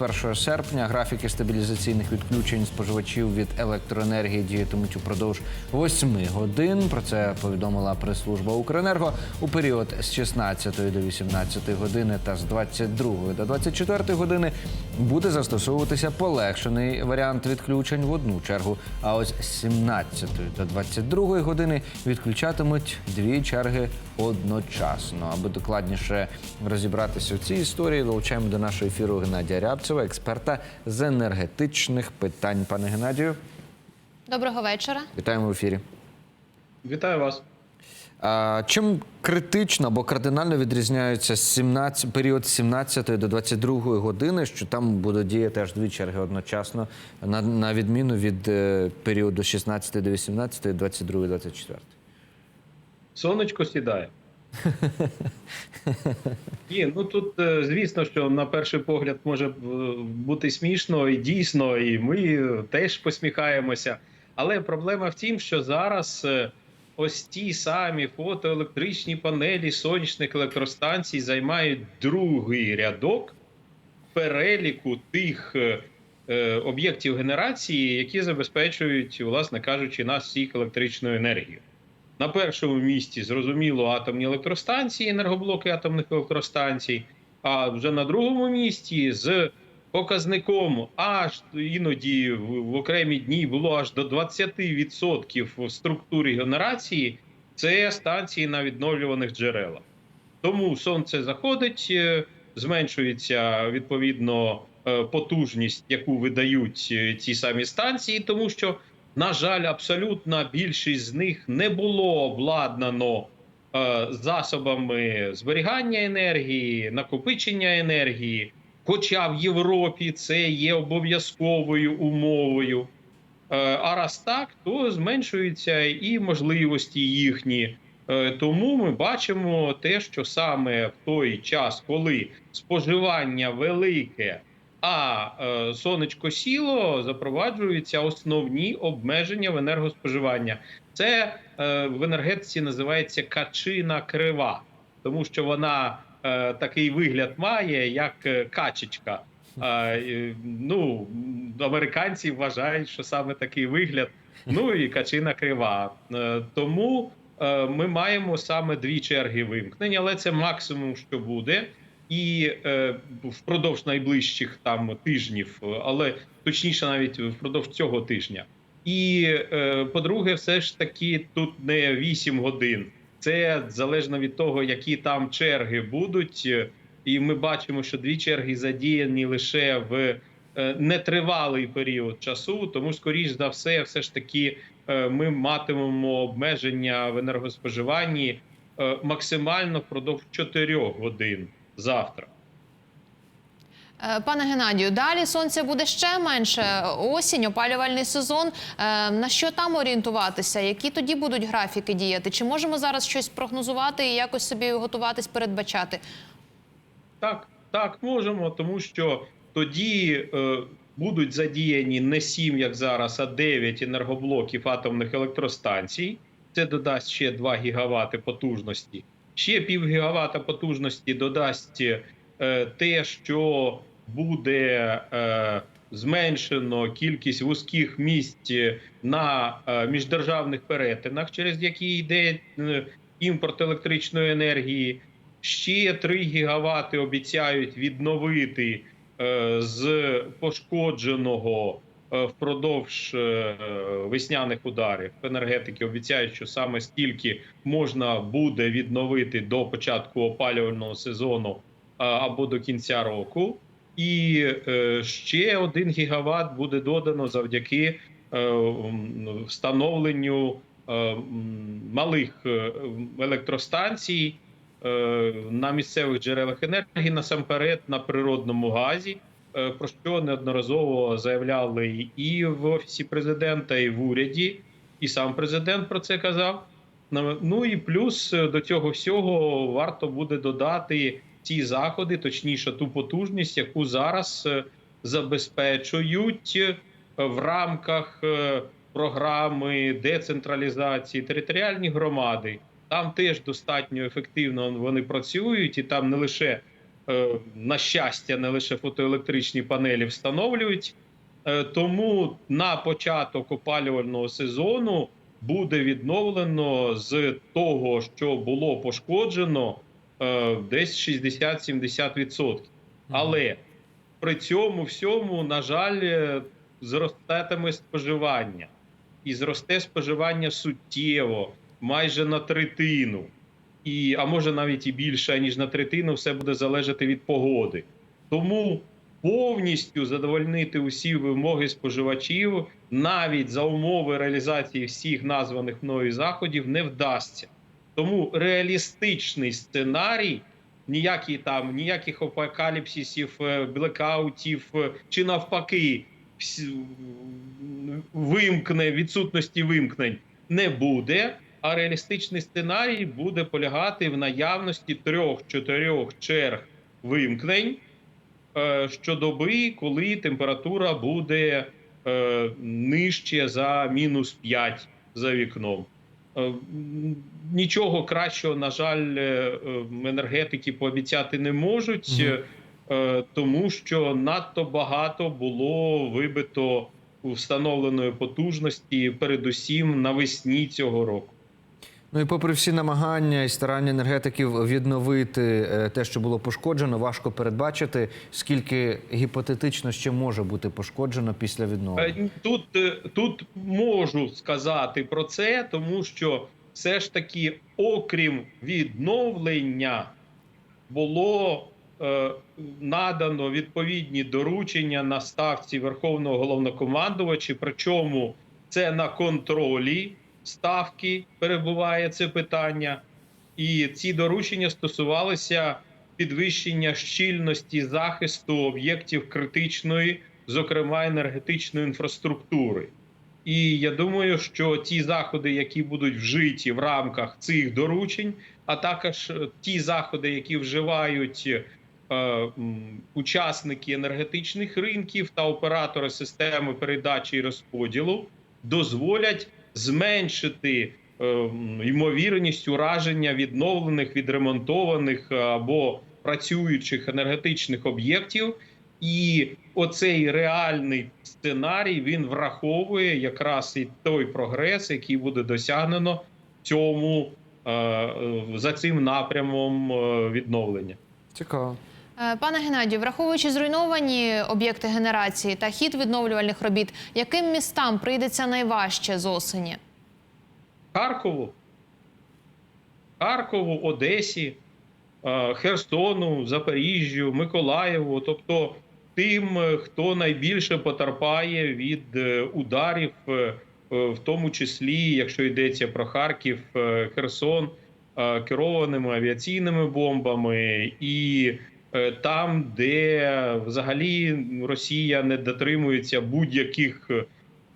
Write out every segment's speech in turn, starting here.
1 серпня графіки стабілізаційних відключень споживачів від електроенергії діятимуть упродовж 8 годин. Про це повідомила прес-служба Укренерго у період з 16 до 18 години та з 22 до 24 години буде застосовуватися полегшений варіант відключень в одну чергу. А ось з 17 до 22 години відключатимуть дві черги одночасно. Аби докладніше розібратися в цій історії, долучаємо до нашого ефіру Геннадія Рябцева, експерта з енергетичних питань. Пане Геннадію, Доброго вечора. вітаємо в ефірі. Вітаю вас. А, чим критично або кардинально відрізняється 17, період з 17 до 22 години, що там буде діяти аж дві черги одночасно, на, на відміну від е, періоду 16 до 18, 22, 24? Сонечко сідає. Ні, ну тут е, звісно, що на перший погляд може е, бути смішно і дійсно, і ми теж посміхаємося. Але проблема в тім, що зараз е, ось ті самі фотоелектричні панелі сонячних електростанцій займають другий рядок переліку тих е, е, об'єктів генерації, які забезпечують, власне кажучи, нас всіх електричною енергією. На першому місці зрозуміло атомні електростанції, енергоблоки атомних електростанцій. А вже на другому місці з показником аж іноді в, окремі дні було аж до 20% в структурі генерації. Це станції на відновлюваних джерелах. Тому сонце заходить, е, зменшується відповідно е, потужність, яку видають е, ці самі станції, тому що на жаль, абсолютна більшість з них не було обладнано е, засобами зберігання енергії, накопичення енергії. Хоча в Європі це є обов'язковою умовою. Е, а раз так, то зменшуються і можливості їхні. Е, Тому ми бачимо те, що саме в той час, коли споживання велике, а е, сонечко сіло, запроваджуються основні обмеження в енергоспоживання. Це е, в енергетиці називається качина крива, тому що вона е, такий вигляд має, як качечка. Ну, американці вважають, що саме такий вигляд. Ну і качина крива. Тому ми маємо саме дві черги вимкнень, але це максимум, що буде. І е, впродовж найближчих там тижнів, але точніше, навіть впродовж цього тижня. І е, по-друге, все ж таки тут не 8 годин. Це залежно від того, які там черги будуть. І ми бачимо, що дві черги задіяні лише в е, нетривалий період часу. Тому, скоріш за все, все ж таки, е, ми матимемо обмеження в енергоспоживанні е, максимально впродовж 4 годин завтра. Е, Пане Геннадію, далі сонця буде ще менше. Осінь, опалювальний сезон. Е, На що там орієнтуватися? Які тоді будуть графіки діяти? Чи можемо зараз щось прогнозувати і якось собі готуватись, передбачати? Так, так, можемо, тому що тоді е, будуть задіяні не 7, як зараз, а 9 енергоблоків атомних електростанцій. Це додасть ще 2 гігавати потужності. Ще пів гігавата потужності додасть е, те, що буде е, зменшено кількість вузьких місць на е, міждержавних перетинах, через які йде імпорт електричної енергії. Ще 3 гігавати обіцяють відновити з пошкодженого впродовж е, весняних ударів. Енергетики обіцяють, що саме стільки можна буде відновити до початку опалювального сезону е, або до кінця року. І е, ще один гігават буде додано завдяки е, встановленню е, малих е, електростанцій е, на місцевих джерелах енергії, насамперед на природному газі, е, про що неодноразово заявляли і в офісі президента, і в уряді, і сам президент про це казав. Ну, і плюс е, до цього всього варто буде додати ті заходи, точніше, ту потужність, яку зараз е, забезпечують е, в рамках е, програми децентралізації територіальні громади. Там теж достатньо ефективно вони працюють, і там не лише е, на щастя, не лише фотоелектричні панелі встановлюють. Е, Тому на початок опалювального сезону буде відновлено з того, що було пошкоджено, е, десь 60-70%. Але при цьому всьому, на жаль, е, зростатиме споживання. І зросте споживання суттєво, майже на третину. І, а може навіть і більше, ніж на третину, все буде залежати від погоди. Тому повністю задовольнити усі вимоги споживачів навіть за умови реалізації всіх названих мною заходів не вдасться. Тому реалістичний сценарій, ніякі там, ніяких апокаліпсисів, е, блекаутів е, чи навпаки вимкне відсутності вимкнень не буде. А реалістичний сценарій буде полягати в наявності трьох-чотирьох черг вимкнень е, щодоби, коли температура буде е, нижче за мінус 5 за вікном. Е, Нічого кращого, на жаль, енергетики пообіцяти не можуть, е, тому що надто багато було вибито встановленої потужності, передусім навесні цього року. Ну і попри всі намагання і старання енергетиків відновити е, те, що було пошкоджено, важко передбачити, скільки гіпотетично ще може бути пошкоджено після відновлення. Е, Тут, е, тут можу сказати про це, тому що все ж таки, окрім відновлення, було е, надано відповідні доручення на ставці Верховного головнокомандувача. Причому це на контролі ставки перебуває це питання, і ці доручення стосувалися підвищення щільності захисту об'єктів критичної, зокрема енергетичної інфраструктури. І я думаю, що ті заходи, які будуть вжиті в рамках цих доручень, а також е, ті заходи, які вживають е, учасники енергетичних ринків та оператори системи передачі і розподілу, дозволять зменшити е, ймовірність ураження відновлених, відремонтованих е, або працюючих енергетичних об'єктів. І оцей реальний сценарій він враховує якраз і той прогрес, який буде досягнено цьому е, за цим напрямом відновлення. Цікаво. Е, Пане Геннадію, враховуючи зруйновані об'єкти генерації та хід відновлювальних робіт, яким містам прийдеться найважче з осені? Харкову, Харкову, Одесі, е, Херсону, Запоріжжю, Миколаєву, тобто тим, е, хто найбільше потерпає від ударів, в тому числі, якщо йдеться про Харків, Херсон, керованими авіаційними бомбами, і там, де взагалі Росія не дотримується будь-яких.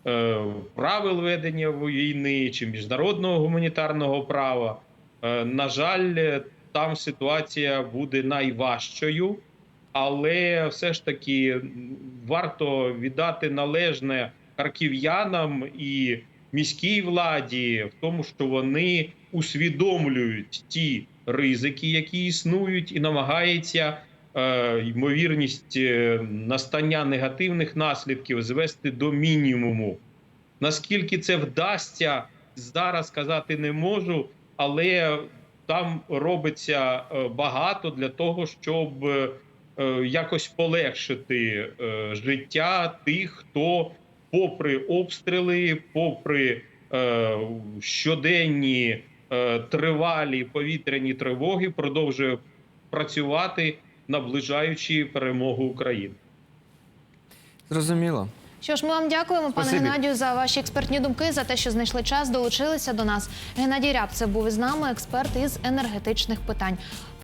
е, правил ведення війни чи міжнародного гуманітарного права. Е, На жаль, е, там ситуація буде найважчою, але все ж таки варто віддати належне харків'янам і міській владі в тому, що вони усвідомлюють ті ризики, які існують, і намагаються е, ймовірність е, настання негативних наслідків звести до мінімуму. Наскільки це вдасться, зараз сказати не можу, але там робиться е, багато для того, щоб е, якось полегшити життя тих, хто, попри обстріли, попри щоденні тривалі повітряні тривоги, продовжує працювати, наближаючи перемогу України. Зрозуміло. Що ж, ми вам дякуємо, пане Спасибі. Геннадію, за ваші експертні думки, за те, що знайшли час, долучилися до нас. Геннадій Рябцев був із нами, експерт із енергетичних питань.